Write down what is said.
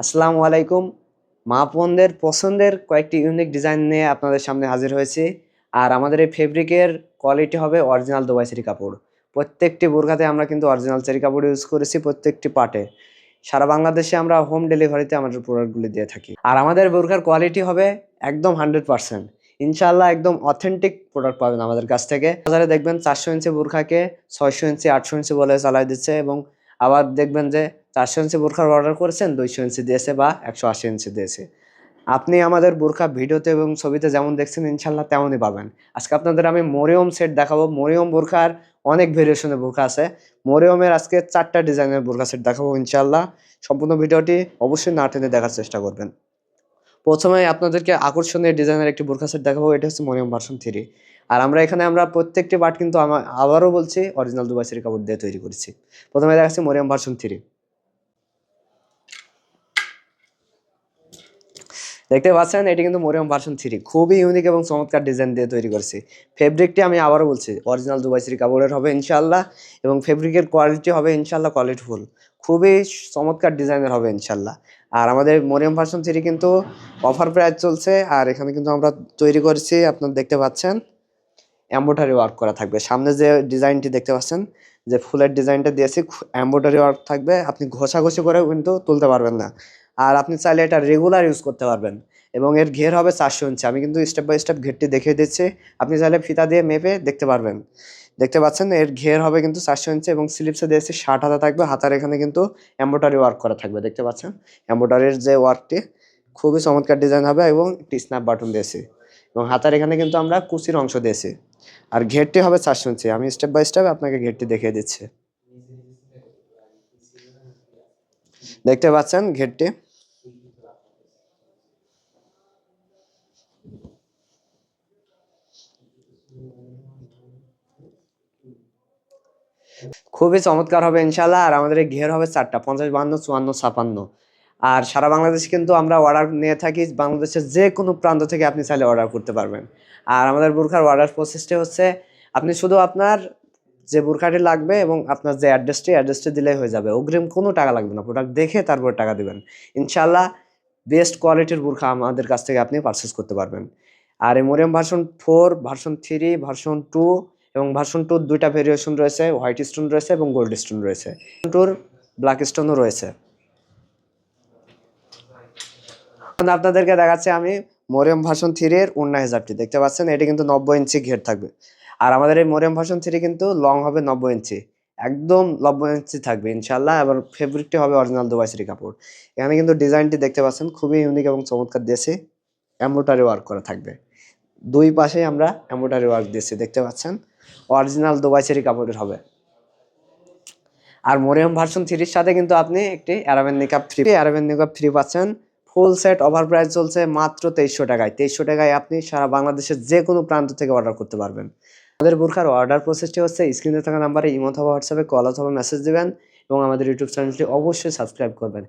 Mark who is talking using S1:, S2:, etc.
S1: আসসালামু আলাইকুম। মা পছন্দের কয়েকটি ইউনিক ডিজাইন নিয়ে আপনাদের সামনে হাজির হয়েছি। আর আমাদের এই ফেব্রিকের কোয়ালিটি হবে অরিজিনাল দুবাই চেরি কাপড়। প্রত্যেকটি বোরখাতে আমরা কিন্তু অরিজিনাল চেরি কাপড় ইউজ করেছি প্রত্যেকটি পার্টে সারা বাংলাদেশে আমরা হোম ডেলিভারিতে আমাদের প্রোডাক্টগুলি দিয়ে থাকি। আর আমাদের বোরখার কোয়ালিটি হবে একদম হান্ড্রেড পার্সেন্ট ইনশাল্লাহ একদম অথেন্টিক প্রোডাক্ট পাবেন আমাদের কাছ থেকে। বাজারে দেখবেন চারশো ইঞ্চি বোরখাকে ছয়শো ইঞ্চি, আটশো ইঞ্চি বলে চালাই দিচ্ছে এবং আবার দেখবেন যে চারশো ইঞ্চি বোরখার অর্ডার করেছেন, দুইশো ইঞ্চি দিয়েছে বা একশো আশি ইঞ্চি দিয়েছে। আপনি আমাদের বোরখা ভিডিওতে এবং ছবিতে যেমন দেখছেন ইনশাল্লাহ তেমনই পাবেন। আজকে আপনাদের আমি মরিয়ম সেট দেখাবো। মরিয়ম বোরখার অনেক ভেরিয়েশনের বোরখা আছে। মরিয়মের আজকে চারটা ডিজাইনের বোরখা সেট দেখাবো ইনশাল্লাহ সম্পূর্ণ ভিডিওটি অবশ্যই না টেনে দেখার চেষ্টা করবেন। প্রথমে আপনাদেরকে আকর্ষণীয় ডিজাইনের একটি বোরখা সেট দেখাবো। এটা হচ্ছে মরিয়ম ভার্সন থ্রি আর আমরা এখানে আমরা প্রত্যেকটি পার্ট কিন্তু আবারও বলছি অরিজিনাল দুবাই সেরি কাপড় দিয়ে তৈরি করেছি। প্রথমে দেখাচ্ছি মরিয়ম ভার্সন থ্রি দেখতে পাচ্ছেন, এটি কিন্তু মরিয়ম ভার্সন থ্রি। খুবই ইউনিক এবং চমৎকার ডিজাইন দিয়ে তৈরি করেছি। ফেব্রিকটি আমি আবারও বলছি অরিজিনাল দুবাই সিরি কাপড়ের হবে ইনশাল্লাহ এবং ফেব্রিকের কোয়ালিটি হবে ইনশাল্লাহ কোয়ালিটিফুল খুবই চমৎকার ডিজাইনের হবে ইনশাল্লাহ আর আমাদের মরিয়ম ভার্সন থ্রি কিন্তু অফার প্রাইস চলছে আর এখানে কিন্তু আমরা তৈরি করেছি, আপনারা দেখতে পাচ্ছেন। এম্বোটারি ওয়ার্ক করা থাকবে। সামনে যে ডিজাইনটি দেখতে পাচ্ছেন, যে ফুলের ডিজাইনটা দিয়েছি এম্বোটারি ওয়ার্ক থাকবে। আপনি ঘষাঘষি করেও কিন্তু তুলতে পারবেন না। আর আপনি চাইলে এটা রেগুলার ইউজ করতে পারবেন। এবং এর ঘের হবে চারশো ইঞ্চি। আমি কিন্তু স্টেপ বাই স্টেপ ঘেরটি দেখিয়ে দিচ্ছি। আপনি চাইলে ফিতা দিয়ে মেপে দেখতে পারবেন। দেখতে পাচ্ছেন, এর ঘের হবে কিন্তু চারশো ইঞ্চি এবং স্লিপসে দিয়েছি ষাট হাতা থাকবে। হাতার এখানে কিন্তু এম্বোটারি ওয়ার্ক করা থাকবে। দেখতে পাচ্ছেন এম্বোটারির যে ওয়ার্কটি খুবই চমৎকার ডিজাইন হবে এবং একটি স্ন্যাপ বাটন দিয়েছি। এবং হাতার এখানে কিন্তু আমরা কুচির অংশ দিয়েছি। আর ঘেরটি হবে চারশো ইঞ্চি। আমি স্টেপ বাই স্টেপ আপনাকে ঘেরটি দেখিয়ে দিচ্ছি। দেখতে পাচ্ছেন, ঘেরটি খুবই চমৎকার হবে ইনশাল্লাহ আর আমাদের ঘের হবে চারটা, পঞ্চাশ বান্ন চুয়ান্ন, ছাপান্ন। আর সারা বাংলাদেশে কিন্তু আমরা অর্ডার নিয়ে থাকি, বাংলাদেশের যে কোনো প্রান্ত থেকে আপনি চাইলে অর্ডার করতে পারবেন। আর আমাদের বুরখার অর্ডার প্রসেসটি হচ্ছে, আপনি শুধু আপনার যে বুরখাটি লাগবে এবং আপনার যে অ্যাড্রেসটি অ্যাড্রেসটি দিলেই হয়ে যাবে। অগ্রিম কোনো টাকা লাগবে না প্রোডাক্ট দেখে তারপর টাকা দেবেন। ইনশাল্লাহ বেস্ট কোয়ালিটির বুরখা আমাদের কাছ থেকে আপনি পারচেস করতে পারবেন। আর এই Maryam version four version three version two এবং ভার্সন টুর দুইটা ভেরিয়েশন রয়েছে হোয়াইট স্টোন রয়েছে এবং গোল্ড স্টোন রয়েছে। টুর ব্ল্যাক স্টোনও রয়েছে। এখন আপনাদেরকে দেখাচ্ছি আমি মরিয়াম ভার্সন থ্রি এর উন্না হিসাবটি। দেখতে পাচ্ছেন, এটি কিন্তু নব্বই ইঞ্চি ঘের থাকবে। আর আমাদের এই মরিয়াম ভার্সন থ্রি কিন্তু লং হবে নব্বই ইঞ্চি। একদম নব্বই ইঞ্চি থাকবে ইনশাল্লাহ এবার ফেব্রিকটি হবে অরিজিনাল দুবাই সিরি কাপড়। এখানে কিন্তু ডিজাইনটি দেখতে পাচ্ছেন, খুবই ইউনিক এবং চমৎকার দিয়েছে এম্বোটারি ওয়ার্ক করা থাকবে। দুই পাশেই আমরা এম্বোটারি ওয়ার্ক দিয়েছি, দেখতে পাচ্ছেন। অরিজিনাল দুবাই চেরি কাপড়ের হবে। আর মরিয়াম ভার্সন থ্রির সাথে কিন্তু আপনি একটি অ্যারাবেন নিকাপ থ্রি অ্যারাবেন নিকাপ থ্রি পাচ্ছেন। ফুল সেট ওভার প্রাইস চলছে মাত্র তেইশশো টাকায়। তেইশশো টাকায় আপনি সারা বাংলাদেশের যে কোনো প্রান্ত থেকে অর্ডার করতে পারবেন। আমাদের বোরখার অর্ডার প্রসেসটি হচ্ছে স্ক্রিনে থাকা নাম্বারে ইমো অথবা হোয়াটসঅ্যাপে কল অথবা মেসেজ দেবেন এবং আমাদের ইউটিউব চ্যানেলটি অবশ্যই সাবস্ক্রাইব করবেন।